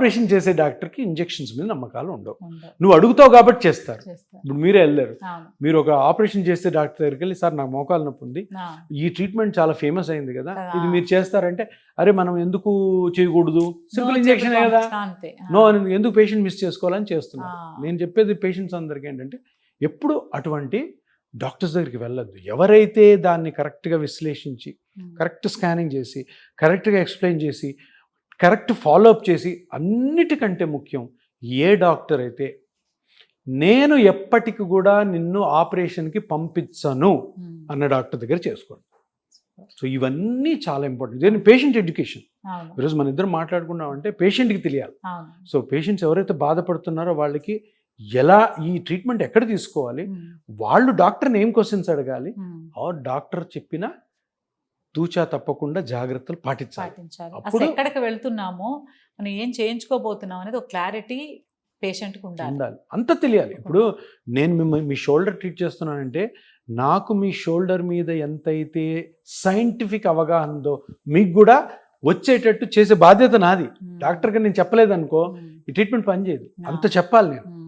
Operation చేసే డాక్టర్కి injections మీద నమ్మకాలు ఉండవు. నువ్వు అడుగుతావు కాబట్టి చేస్తారు. ఇప్పుడు మీరే వెళ్ళారు. మీరు ఒక ఆపరేషన్ చేసే డాక్టర్ దగ్గరికి వెళ్ళి సార్ నాకు మోకాలు నొప్పి ఉంది. ఈ ట్రీట్మెంట్ చాలా ఫేమస్ అయింది కదా. ఇది మీరు చేస్తారంటే అరే మనం ఎందుకు చేయకూడదు? సింపుల్ ఇంజెక్షన్ కదా. నో అని ఎందుకు పేషెంట్ మిస్ చేసుకోవాలని చేస్తున్నారు. ఆ. నేను చెప్పేది పేషెంట్స్ అందరికీ ఏంటంటే ఎప్పుడు అటువంటి డాక్టర్స్ దగ్గరికి వెళ్ళొద్దు. ఎవరైతే దాన్ని కరెక్ట్గా విశ్లేషించి. కరెక్ట్ స్కానింగ్ చేసి కరెక్ట్గా ఎక్స్ప్లెయిన్ చేసి కరెక్ట్ ఫాలోఅప్ చేసి అన్నిటికంటే ముఖ్యం ఏ డాక్టర్ అయితే నేను ఎప్పటికి కూడా నిన్ను ఆపరేషన్కి పంపించను ఉమ్. అన్న డాక్టర్ దగ్గర చేసుకోండి సో ఇవన్నీ చాలా ఇంపార్టెంట్. దీని పేషెంట్ ఎడ్యుకేషన్. ఈరోజు మన ఇద్దరు మాట్లాడుకున్నామంటే పేషెంట్కి తెలియాలి. సో పేషెంట్స్ ఎవరైతే బాధపడుతున్నారో వాళ్ళకి ఎలా ఈ ట్రీట్మెంట్ ఎక్కడ తీసుకోవాలి? ఉమ్. వాళ్ళు డాక్టర్ని ఏం క్వశ్చన్స్ అడగాలి? ఉమ్. ఆ డాక్టర్ చెప్పిన తూచా తప్పకుండా జాగ్రత్తలు పాటించాలి పాటించాలి అసలు అప్పుడు- ఎక్కడికి వెళ్తున్నామో మనం ఏం చేయించుకోబోతున్నాం అనేది ఒక క్లారిటీ పేషెంట్కి ఉండాలి ఉండాలి అంత తెలియాలి ఇప్పుడు నేను మిమ్మల్ని మీ షోల్డర్ ట్రీట్ చేస్తున్నానంటే నాకు మీ షోల్డర్ మీద ఎంతైతే సైంటిఫిక్ అవగాహన ఉందో మీకు కూడా వచ్చేటట్టు చేసే బాధ్యత నాది ఉమ్. డాక్టర్గా నేను చెప్పలేదనుకో. ఈ ట్రీట్మెంట్ పనిచేయదు. అంత చెప్పాలి నేను ఉమ్.